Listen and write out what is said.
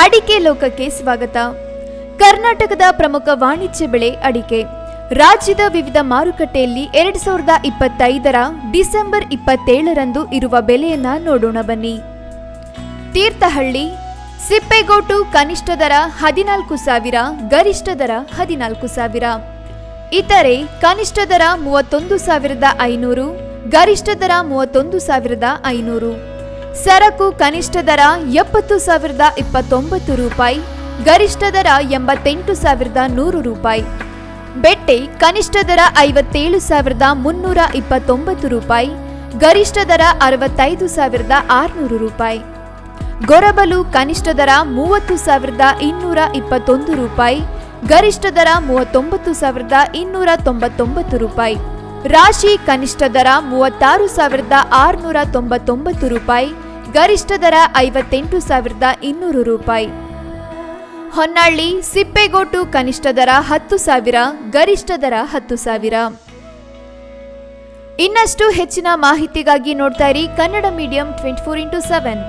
ಅಡಿಕೆ ಲೋಕಕ್ಕೆ ಸ್ವಾಗತ. ಕರ್ನಾಟಕದ ಪ್ರಮುಖ ವಾಣಿಜ್ಯ ಬೆಳೆ ಅಡಿಕೆ. ರಾಜ್ಯದ ವಿವಿಧ ಮಾರುಕಟ್ಟೆಯಲ್ಲಿ ಎರಡ್ ಸಾವಿರದ ಇಪ್ಪತ್ತೈದರ ಡಿಸೆಂಬರ್ ಇಪ್ಪತ್ತೇಳರಂದು ಇರುವ ಬೆಲೆಯನ್ನ ನೋಡೋಣ ಬನ್ನಿ. ತೀರ್ಥಹಳ್ಳಿ, ಸಿಪ್ಪೆಗೋಟು ಕನಿಷ್ಠ ದರ ಹದಿನಾಲ್ಕು ಸಾವಿರ, ಗರಿಷ್ಠ ದರ ಹದಿನಾಲ್ಕು ಸಾವಿರ. ಇತರೆ ಕನಿಷ್ಠ ದರ ಮೂವತ್ತೊಂದು ಸಾವಿರದ ಐನೂರು, ಗರಿಷ್ಠ ದರ ಮೂವತ್ತೊಂದು ಸಾವಿರದ ಐನೂರು. ಸರಕು ಕನಿಷ್ಠ ದರ ಎಪ್ಪತ್ತು ಸಾವಿರದ ಇಪ್ಪತ್ತೊಂಬತ್ತು ರೂಪಾಯಿ, ಗರಿಷ್ಠ ದರ ಎಂಬತ್ತೆಂಟು ಸಾವಿರದ ನೂರು ರೂಪಾಯಿ. ಬೆಟ್ಟೆ ಕನಿಷ್ಠ ದರ ಐವತ್ತೇಳು ಸಾವಿರದ ಮುನ್ನೂರ ಇಪ್ಪತ್ತೊಂಬತ್ತು ರೂಪಾಯಿ, ಗರಿಷ್ಠ ದರ ಅರವತ್ತೈದು ಸಾವಿರದ ಆರುನೂರು ರೂಪಾಯಿ. ಗೊರಬಲು ಕನಿಷ್ಠ ದರ ಮೂವತ್ತು ಸಾವಿರದ ಇನ್ನೂರ ಇಪ್ಪತ್ತೊಂದು ರೂಪಾಯಿ, ಗರಿಷ್ಠ ದರ ಮೂವತ್ತೊಂಬತ್ತು ಸಾವಿರದ ಇನ್ನೂರ ತೊಂಬತ್ತೊಂಬತ್ತು ರೂಪಾಯಿ. ರಾಶಿ ಕನಿಷ್ಠ ದರ ಮೂವತ್ತಾರು ಸಾವಿರದ ಆರುನೂರ ತೊಂಬತ್ತೊಂಬತ್ತು ರೂಪಾಯಿ ಗರಿಷ್ಠ ದರ ಐವತ್ತೆಂಟು ಸಾವಿರದ ಇನ್ನೂರು ರೂಪಾಯಿ. ಹೊನ್ನಾಳಿ ಸಿಪ್ಪೆಗೋಟು ಕನಿಷ್ಠ ದರ ಹತ್ತು ಸಾವಿರ, ಗರಿಷ್ಠ ದರ ಹತ್ತು ಸಾವಿರ. ಇನ್ನಷ್ಟು ಹೆಚ್ಚಿನ ಮಾಹಿತಿಗಾಗಿ ನೋಡ್ತಾ ಇರಿ Kannada medium twenty four into seven